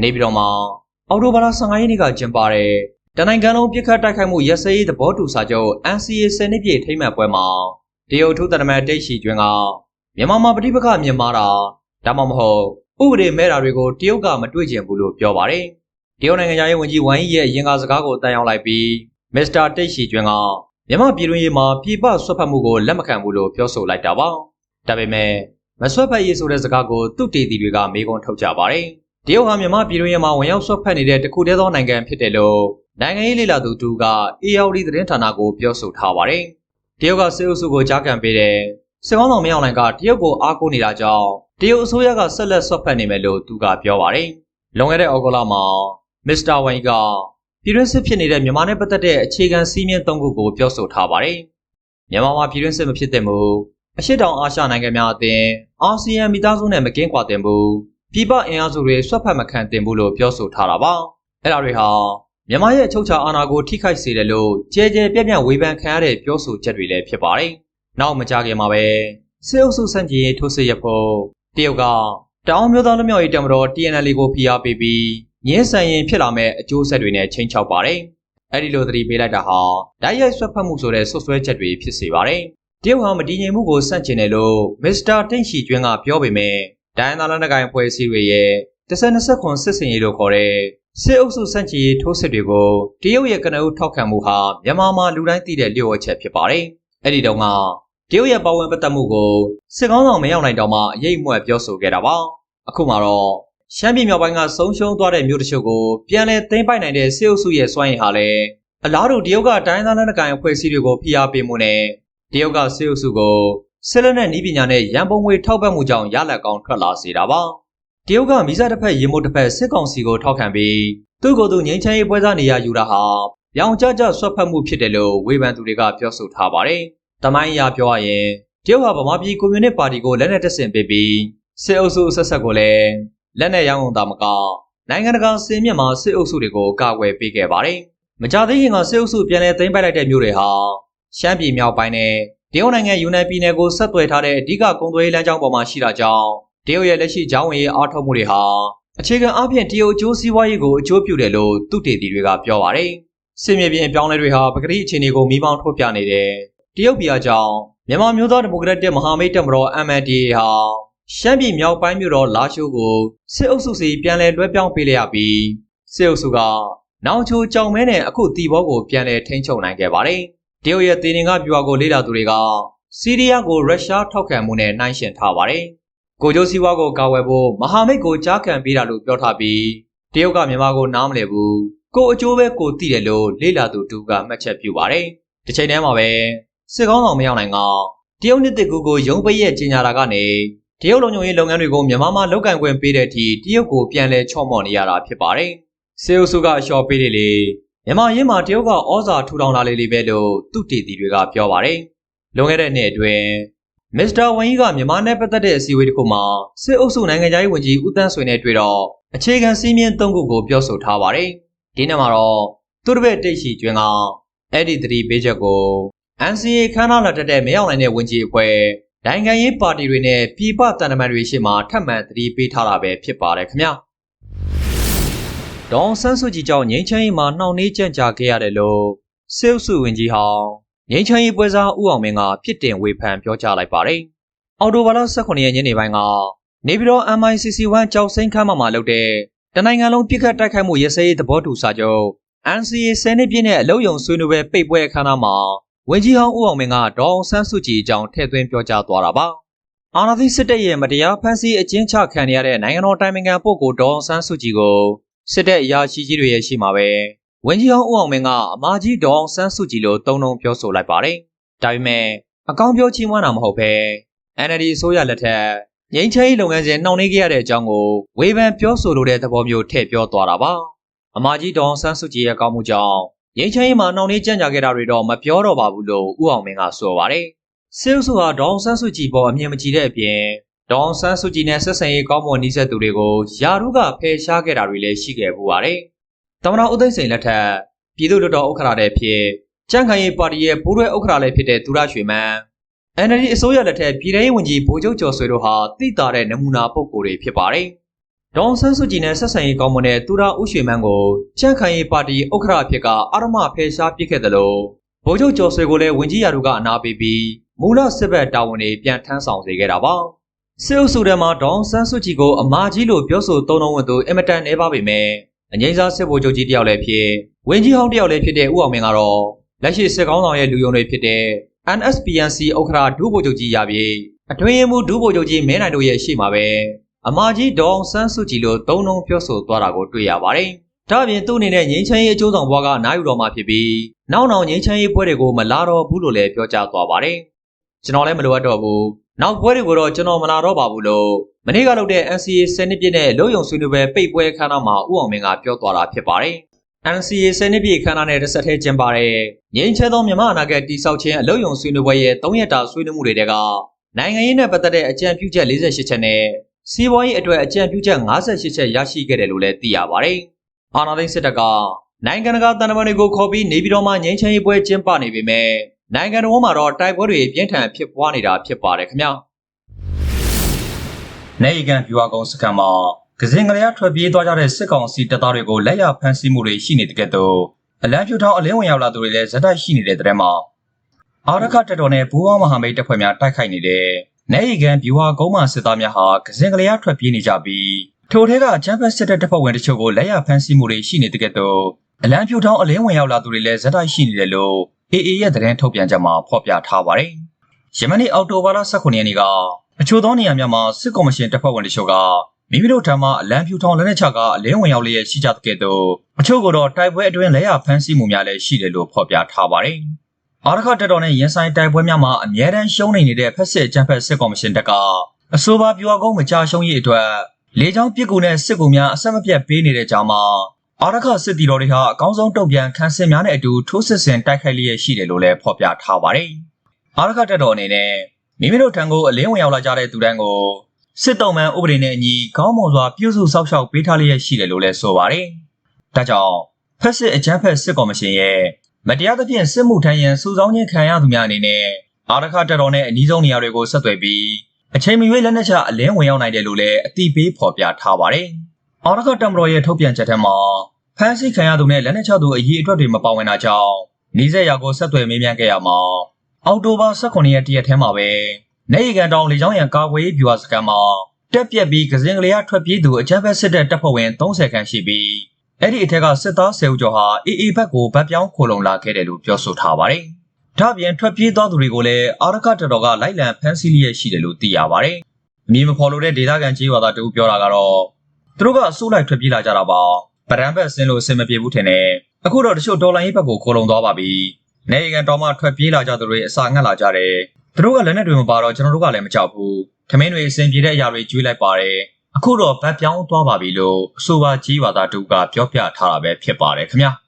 နေပြည်တော်မှာအော်တိုဘာလ15ရက်နေ့ကကျင်းပတဲ့တနိုင်ငံလုံးပြစ်ခတ်တိုက်ခိုက်မှုရက်စဲရေးသဘောတူစာချုပ် NCA 10နှစ်ပြည့်ထိမ့်မှတ်ပွဲမှာတရုတ်ထုသတမန်တိတ်ရှိကျွင်းကမြန်မာမှာပဋိပက္ခမြင်မာတာဒါမှမဟုတ်ဥပဒေမဲ့တာတွေကိုတရုတ်ကမတွေ့ကျင်ဘူးလို့ပြောပါတယ်။တရုတ်နိုင်ငံသားရေးဝန်ကြီးဝမ်ယီရဲ့ရင်ကားစကားကိုတန်ရောက်လိုက်ပြီးမစ္စတာတိတ်ရှိကျွင်းကမြန်မာပြည်တွင်းရေးမှာပြည်ပဆွတ်ဖက်မှုကိုလက်မခံဘူးလို့ပြောဆိုလိုက်တာပါ။ဒါပေမဲ့မဆွတ်ဖက်ရေးဆိုတဲ့စကားကိုသူတေတီတွေကမေးခွန်းထုတ်ကြပါတယ်။ တရုတ်ဟာမြန်မာပြည်တွင်းရေးမှာဝင်ရောက်ဆွတ်ဖက်နေတဲ့တခုတည်းသောနိုင်ငံဖြစ်တယ်လို့နိုင်ငံရေးလေလာသူတူက ARD သတင်းဌာနကိုပြောဆိုထားပါတယ်။တရုတ်ကစစ်အုပ်စုကိုကြားခံပေးတဲ့စစ်ကောင်းဆောင်မင်းအောင်လှိုင်ကတရုတ်ကိုအားကိုးနေတာကြောင့်တရုတ်အစိုးရကဆက်လက်ဆွတ်ဖက်နေမယ်လို့သူကပြောပါတယ်။လွန်ခဲ့တဲ့ဩဂုတ်လမှာမစ္စတာဝိုင်ကပြည်တွင်းစစ်ဖြစ်နေတဲ့မြန်မာနဲ့ပတ်သက်တဲ့အခြေခံစည်းမျဉ်း၃ခုကိုပြောဆိုထားပါတယ်။မြန်မာမှာပြည်တွင်းစစ်မဖြစ်သင့်ဘူး။အရှိတောင်အာရှနိုင်ငံများအသင်းအာဆီယံမိသားစုနဲ့မကင်းကွာသင့်ဘူး။ ပြည်ပအင်အားစုတွေဆွတ်ဖက်မခံသင့်ဘူးလို့ပြောဆိုထားတာပါ။အဲ့ဒါတွေဟာမြန်မာရဲ့အချုပ်အခြာအာဏာကိုထိခိုက်စေတယ်လို့ကြဲကြဲပြန့်ပြန့်ဝေဖန်ခံရတဲ့ပြောဆိုချက်တွေလည်းဖြစ်ပါတယ်။နောက်မကြခင်မှာပဲစစ်အုပ်စုစန့်ကျင်ရေးထိုးစစ်ရဖို့တရုတ်ကတောင်မျိုးသားလူမျိုးရေးတမတော် TNL ကိုဖိအားပေးပြီးငင်းဆန်ရင်ဖြစ်လာမဲ့အကျိုးဆက်တွေနဲ့ချိန်ချောက်ပါတယ်။အဲ့ဒီလိုသတိပေးလိုက်တာဟာဓာတ်ရိုက်ဆွတ်ဖက်မှုဆိုတဲ့ဆွဆွဲချက်တွေဖြစ်စေပါတယ်။တရုတ်ဟာမတည်ငြိမ်မှုကိုစန့်ကျင်တယ်လို့မစ္စတာတိန့်ရှီကျွင်းကပြောပေမဲ့ ဒိုင်းသားလက်နက်ကိုင်ဖွဲ့စည်းတွေရဲ့10-20ခွန်စစ်စင်ရေးလို့ခေါ်တဲ့စစ်အုပ်စုစန့်ကျင်ရေးထိုးစစ်တွေကိုတရုတ်ရဲ့ကနအုပ်ထောက်ခံမှုဟာမြန်မာမှာလူတိုင်းသိတဲ့လျှို့ဝှက်ချက်ဖြစ်ပါတယ်။အဲ့ဒီတုန်းကတရုတ်ရဲ့ပါဝင်ပတ်သက်မှုကိုစစ်ကောင်းဆောင်မရောက်နိုင်တော့မှအရေးအမွက်ပြောဆိုခဲ့တာပါ။အခုမှတော့ရှမ်းပြည်မြောက်ပိုင်းကဆုံးရှုံးသွားတဲ့မြို့တချို့ကိုပြန်လည်သိမ်းပိုက်နိုင်တဲ့စစ်အုပ်စုရဲ့စွမ်းရည်ဟာလည်းအလားတူတရုတ်ကတိုင်းသားလက်နက်ကိုင်အဖွဲ့အစည်းတွေကိုဖိအားပေးမှုနဲ့တရုတ်ကစစ်အုပ်စုကို စစ်လက်နက်နည်းပညာနဲ့ရန်ပုံငွေထောက်ပံ့မှုကြောင့်ရလက်ကောင်းထွက်လာစေတာပါ။တရုတ်ကမိစားတစ်ဖက်ရေမိုးတစ်ဖက်စစ်ကောင်စီကိုထောက်ခံပြီးသူ့ကိုယ်သူငြိမ်းချမ်းရေးပွဲစားနေရယူတာဟာရောင်ကြကြဆွတ်ဖက်မှုဖြစ်တယ်လို့ဝေဖန်သူတွေကပြောဆိုထားပါတယ်။တမိုင်းအရပြောရရင်တရုတ်ဟာဗမာပြည်ကွန်မြူနစ်ပါတီကိုလက်နက်တပ်ဆင်ပေးပြီးစစ်အုပ်စုဆက်ဆက်ကိုလည်းလက်နက်ရောင်းအောင်တာမကနိုင်ငံတကာစင်မြင့်မှာစစ်အုပ်စုတွေကိုကာကွယ်ပေးခဲ့ပါတယ်။မကြသေးခင်ကစစ်အုပ်စုပြန်လည်သိမ်းပိုက်လိုက်တဲ့မြို့တွေဟာရှမ်းပြည်မြောက်ပိုင်းနဲ့ တရုတ်နိုင်ငံယူနန်ပြည်နယ်ကိုဆက်သွယ်ထားတဲ့အဓိကကုန်သွယ်ရေးလမ်းကြောင်းပေါ်မှာရှိတာကြောင့်တရုတ်ရဲ့လက်ရှိဂျောင်းဝင်ရေးအားထုတ်မှုတွေဟာအခြေခံအပြင်တရုတ်အကျိုးစီးပွားရေးကိုအကျိုးပြုတယ်လို့သူတေသီတွေကပြောပါတယ်။စစ်မြေပြင်အပြောင်းလဲတွေဟာပကတိအခြေအနေကိုမိမောင်းထုတ်ပြနေတယ်။တရုတ်ပြည်အကြောင်းမြန်မာမျိုးသားဒီမိုကရက်တစ်မဟာမိတ်တပ်မတော် MNDAA ဟာရှမ်းပြည်မြောက်ပိုင်းမြို့တော်လာရှိုးကိုစစ်အုပ်စုစီပြန်လည်လွှဲပြောင်းပေးလိုက်ရပြီးစစ်အုပ်စုကနောင်ချိုကြောင်မဲနဲ့အခုတီဘောကိုပြန်လည်ထိန်းချုပ်နိုင်ခဲ့ပါတယ်။ တရုတ်ရဲ့တင်ငင်ကပြူဟာကိုလေ့လာသူတွေကစီးရီးယားကိုရုရှားထောက်ခံမှုနဲ့နှိုင်းယှဉ်ထားပါတယ်။ကိုကျိုးစီးပွားကိုကာဝယ်ဖို့မဟာမိတ်ကိုကြားခံပေးတာလို့ပြောထားပြီးတရုတ်ကမြန်မာကိုနားမလည်ဘူး။ကိုအကျိုးပဲကိုသိတယ်လို့လေ့လာသူတူကမှတ်ချက်ပြုပါတယ်။တစ်ချိန်တည်းမှာပဲစစ်ကောင်းဆောင်မရောက်နိုင်ကတရုတ်နှစ်တကူကိုရုံးပိတ်ရဲ့ကြီးညာတာကနေတရုတ်လုံခြုံရေးလုပ်ငန်းတွေကိုမြန်မာမှာလုပ်ကင်ခွင့်ပေးတဲ့အထိတရုတ်ကိုပြန်လဲချော့မော့နေရတာဖြစ်ပါတယ်။စေအုပ်စုကအလျှော့ပေးတယ်လေ မြန်မာရင်းမှာတရုတ်ကဩဇာထူထောင်လာလေလေပဲလို့သူတည်တည်တွေကပြောပါတယ်။လွန်ခဲ့တဲ့နှစ်အတွင်းမစ္စတာဝမ်ယီကမြန်မာနဲ့ပတ်သက်တဲ့အစည်းအဝေးတစ်ခုမှာစစ်အုပ်စုနိုင်ငံသားရေးဝန်ကြီးဦးတန်းဆွေနဲ့တွေ့တော့အခြေခံစည်းမျဉ်း၃ခုကိုပြောဆိုထားပါတယ်။ဒီနေ့မှာတော့သူတစ်ပည့်တိတ်ရှိကျွင်းကအဲ့ဒီသတိပေးချက်ကို NCA ခန်းနာလာတက်တဲ့မရောက်နိုင်တဲ့ဝန်ကြီးအဖွဲ့နိုင်ငံရေးပါတီတွေနဲ့ပြည်ပတန်တမန်တွေရှေ့မှာထပ်မံသတိပေးထားတာပဲဖြစ်ပါတယ်ခင်ဗျာ။ ဒေါန်ဆန်းစုကြည်ကြောင့်ငိမ့်ချမ်းရေးမှာနှောင့်နှေးကြံ့ကြာခဲ့ရတယ်လို့စေုပ်စုဝင်ကြီးဟောင်းငိမ့်ချမ်းရေးပွဲစားဦးအောင်မင်းကပြစ်တင်ဝေဖန်ပြောကြားလိုက်ပါတယ်။အော်တိုဘာလ18ရက်ညနေပိုင်းကနေပြည်တော် MICC1 ကြောက်စိမ့်ခမ်းမှာလုပ်တဲ့တနိုင်ငံလုံးပြစ်ခတ်တိုက်ခိုက်မှုရစရေးသဘောတူစာချုပ် NCA 10နှစ်ပြည့်နဲ့အလုံးယုံဆွေးနွေးပွဲပိတ်ပွဲအခမ်းအနားမှာဝန်ကြီးဟောင်းဦးအောင်မင်းကဒေါအောင်ဆန်းစုကြည်အကြောင်းထည့်သွင်းပြောကြားသွားတာပါ။အာဏာသိမ်းစစ်တပ်ရဲ့မတရားဖမ်းဆီးအကျဉ်းချခံရတဲ့နိုင်ငံတော်တိုင်ပင်ခံပုဂ္ဂိုလ်ဒေါအောင်ဆန်းစုကြည်ကို စစ်တပ်အရာရှိကြီးတွေရဲ့ရှိမှာပဲဝန်ကြီးဟောင်းဦးအောင်မင်းကအမာကြီးဒေါအောင်ဆန်းစုကြည်လို့တုံ့တုံပြောဆိုလိုက်ပါတယ်။ဒါပေမဲ့အကောင်းပြောချီးမွမ်းတာမဟုတ်ပဲ NLD အစိုးရလက်ထက်ငိမ့်ချမ်းရေးလုပ်ငန်းစဉ်နှောင့်နှေးခဲ့ရတဲ့အကြောင်းကိုဝေဖန်ပြောဆိုလိုတဲ့သဘောမျိုးထည့်ပြောသွားတာပါ။အမာကြီးဒေါအောင်ဆန်းစုကြည်ရဲ့ကောင်းမှုကြောင့်ငိမ့်ချမ်းရေးမှာနှောင့်နှေးကြံ့ကြာခဲ့တာတွေတော့မပြောတော့ပါဘူးလို့ဦးအောင်မင်းကဆိုပါတယ်။စစ်အုပ်စုဟာဒေါအောင်ဆန်းစုကြည်ပေါ်အမြင်မကြည်တဲ့အပြင် ဒေါအောင်ဆန်းစုကြည်နဲ့ဆက်ဆံရေးကောင်းမွန်နှိစက်သူတွေကိုယာရုကဖယ်ရှားခဲ့တာတွေလည်းရှိခဲ့ပူပါတယ်။တမနာဦးသိန်းစိန်လက်ထက်ပြည်သူ့လွှတ်တော်ဥက္ကဋ္ဌတဲ့ဖြစ်ကြံ့ခိုင်ရေးပါတီရဲ့ဘိုးရွယ်ဥက္ကဋ္ဌလည်းဖြစ်တဲ့သူရရွှေမန်း NLD အစိုးရလက်ထက်ပြည်ထောင်ရေးဝန်ကြီးဗိုလ်ချုပ်ကျော်ဆွေတို့ဟာတိတာတဲ့နမူနာပုဂ္ဂိုလ်တွေဖြစ်ပါတယ်ဒေါန်ဆန်းစုကြည်နဲ့ဆက်ဆံရေးကောင်းမွန်တဲ့သူရဦးရွှေမန်းကိုကြန့်ခိုင်ရေးပါတီဥက္ခရာအဖြစ်ကအာရမဖယ်ရှားပစ်ခဲ့တယ်လို့ဗိုလ်ချုပ်ကျော်ဆွေကိုလည်းဝင်ကြီးရာထူးကအနာပေးပြီးမူလစစ်ဘက်တာဝန်တွေပြန်ထမ်းဆောင်စေခဲ့တာပါ စစ်အုပ်စုထဲမှာဒေါန်ဆန်းစုကြည်ကိုအမာကြီးလို့ပြောဆိုသုံးနှုန်းဝင်သူအင်မတန်နေပါပေမဲ့အငိမ့်စားစစ်ဗိုလ်ချုပ်ကြီးတယောက်လည်းဖြစ်ဝင်ကြီးဟောင်းတယောက်လည်းဖြစ်တဲ့ဦးအောင်မင်းကတော့လက်ရှိစစ်ကောင်းဆောင်ရဲ့လူယုံတွေဖြစ်တဲ့ NSPNC ဥက္ခရာဒုဗိုလ်ချုပ်ကြီးရပြီးအတွင်းရေးမှူးဒုဗိုလ်ချုပ်ကြီးမင်းနိုင်တို့ရဲ့ရှေ့မှာပဲအမာကြီးဒေါအောင်ဆန်းစုကြည်လို့သုံးနှုန်းပြောဆိုသွားတာကိုတွေ့ရပါတယ်။ဒါ့အပြင်သူ့အနေနဲ့ငြိမ်းချမ်းရေးအကျိုးဆောင်ဘွားကနားယူတော်မှာဖြစ်ပြီးနောက်နောက်ငြိမ်းချမ်းရေးပွဲတွေကိုမလာတော့ဘူးလို့လည်းပြောကြားသွားပါတယ်။ကျွန်တော်လည်းမလိုအပ်တော့ဘူး။ နောက်ပွဲတွေကိုတော့ကျွန်တော်မလာတော့ပါဘူးလို့မနေ့ကလုပ်တဲ့ NCA စနစ်ပြည့်နဲ့လုံယုံဆွေးနွေးပွဲပိတ်ပွဲခန်းတော်မှာဦးအောင်မင်းကပြောသွားတာဖြစ်ပါတယ်။ NCA စနစ်ပြည့်ခန်းတော်နဲ့တစ်ဆက်ထဲကျင်းပတဲ့ငြိမ်းချမ်းသောမြန်မာအနာဂတ်တည်ဆောက်ခြင်းအလုံယုံဆွေးနွေးပွဲရဲ့၃ရက်တာဆွေးနွေးမှုတွေကနိုင်ငံရေးနဲ့ပတ်သက်တဲ့အကြံပြုချက်48ချက်နဲ့စီးပွားရေးအတွက်အကြံပြုချက်58ချက်ရရှိခဲ့တယ်လို့လည်းသိရပါတယ်။အာဏာသိမ်းစစ်တပ်ကနိုင်ငံတကာတန်တမာတွေကိုခေါ်ပြီးနေပြည်တော်မှာငြိမ်းချမ်းရေးပွဲကျင်းပနေပေမဲ့ နိုင်ငံတော်မှာတော့တိုက်ပွဲတွေပြင်းထန်ဖြစ်ပွားနေတာဖြစ်ပါတယ်ခင်ဗျာ။နေကန်ပြူအကုန်းစကန်မှာကစင်ကလေးအထွက်ပြေးသွားကြတဲ့စစ်ကောင်စီတပ်သားတွေကိုလက်ရဖမ်းဆီးမှုတွေရှိနေတဲ့ကဲ့သို့အလံဖြူထောင်အလင်းဝင်ရောက်လာသူတွေလည်းဇက်တိုက်ရှိနေတဲ့တဲ့မှာအာရခတက်တော်နဲ့ဘူဝမဟာမိတ်တပ်ဖွဲ့များတိုက်ခိုက်နေတဲ့နေရီကန်ဗျူဟာကုန်းမှစစ်သားများဟာကစင်ကလေးအထွက်ပြေးနေကြပြီးထိုထဲကအချမ်းဖက်စစ်တပ်တပ်ဖွဲ့ဝင်တချို့ကိုလက်ရဖမ်းဆီးမှုတွေရှိနေတဲ့ကဲ့သို့အလံဖြူထောင်အလင်းဝင်ရောက်လာသူတွေလည်းဇက်တိုက်ရှိနေတယ်လို့ AA ရဲ့သတင်းထုတ်ပြန်ချက်မှာဖော်ပြထားပါတယ်။ယမနီအော်တိုဘာလ18ရက်နေ့ကအချို့သောနေရာများမှာစစ်ကော်မရှင်တပ်ဖွဲ့ဝင်တချို့ကမိမိတို့ထံမှအလံဖြူထောင်လက်နက်ချကအလင်းဝင်ရောက်လျက်ရှိကြတဲ့ကဲ့သို့အချို့ကတော့တိုက်ပွဲအတွင်းလက်ရဖမ်းဆီးမှုများလည်းရှိတယ်လို့ဖော်ပြထားပါတယ်။အာရခတက်တော်နဲ့ရန်ဆိုင်တိုက်ပွဲများမှာအမြဲတမ်းရှုံးနေနေတဲ့ဖက်စစ်အကြမ်းဖက်စစ်ကော်မရှင်တပ်ကအဆိုပါပြူအကုန်းမကြရှုံးရေးအတွက်လေကြောင်းပစ်ကူနဲ့စစ်ကူများအဆက်မပြတ်ပေးနေတဲ့ကြောင်းမှာ အာရခစစ်တီတော်တွေဟာအကောင်းဆုံးတုံ့ပြန်ခန်းစစ်များနဲ့အတူထိုးစစ်ဆင်တိုက်ခိုက်လျက်ရှိတယ်လို့လည်းဖော်ပြထားပါတယ်။အာရခတက်တော်အနေနဲ့မိမိတို့ထံကိုအလင်းဝင်ရောက်လာကြတဲ့သူတန်းကိုစစ်တုံးမှန်ဥပဒေနဲ့အညီကောင်းမွန်စွာပြုစုစောင့်ရှောက်ပေးထားလျက်ရှိတယ်လို့လည်းဆိုပါတယ်။ဒါကြောင့်ဖက်စစ်အကြမ်းဖက်စစ်ကော်မရှင်ရဲ့မတရားသဖြင့်စစ်မှုထမ်းရန်စုဆောင်းခြင်းခံရသူများအနေနဲ့အာရခတက်တော်နဲ့အနီးဆုံးနေရာတွေကိုဆက်သွယ်ပြီးအချိန်မရွေးလက်နက်ချအလင်းဝင်ရောက်နိုင်တယ်လို့လည်းအတိပေးဖော်ပြထားပါတယ်။အာရခတက်မတော်ရဲ့ထုတ်ပြန်ချက်ထဲမှာ ဖမ်းဆီးခံရသူနဲ့လက်နက်ချသူအရေးအတွက်တွေမပါဝင်တာကြောင့်နီးစက်ရာကိုဆက်သွယ်မေးမြန်းခဲ့ရမှာအောက်တိုဘာ18ရက်တရက်ထဲမှာပဲနေရီကန်တောင်လေကြောင်းရန်ကာကွယ်ရေးဗျူဟာစကန်မှာတက်ပြက်ပြီးကစင်ကလေးကထွက်ပြေးသူအကြမ်းဖက်စစ်တပ်တပ်ဖွဲ့ဝင်30ခန့်ရှိပြီးအဲ့ဒီအထက်ကစစ်သား10ဦးကျော်ဟာအေအေဘက်ကိုဗတ်ပြောင်းခိုလုံလာခဲ့တယ်လို့ပြောဆိုထားပါတယ်။ဒါ့ပြင်ထွက်ပြေးသွားသူတွေကိုလည်းအာရခတတော်ကလိုက်လံဖမ်းဆီးလျက်ရှိတယ်လို့သိရပါတယ်။အမည်မဖော်လို့တဲ့ဒေသခံကြေးရွာသားတဦးပြောတာကတော့သူတို့ကအစိုးလိုက်ထွက်ပြေးလာကြတာပါ။ ဗရန်ဘက်ဆင်းလို့အဆင်မပြေဘူးထင်တယ်။အခုတော့တချို့ဒေါ်လာရေးဘက်ကိုခိုလုံသွားပါပြီ။နေကန်တော်မှထွက်ပြေးလာကြသူတွေအစာငတ်လာကြတယ်။သူတို့ကလက်နက်တွေမပါတော့ကျွန်တော်တို့ကလည်းမကြောက်ဘူး။ထမင်းတွေအဆင်ပြေတဲ့အရာတွေကျွေးလိုက်ပါတယ်။အခုတော့ဗတ်ပြောင်းသွားပါပြီလို့အဆိုပါကြီးဝါသားတူကပြောပြထားတာပဲဖြစ်ပါတယ်ခင်ဗျာ။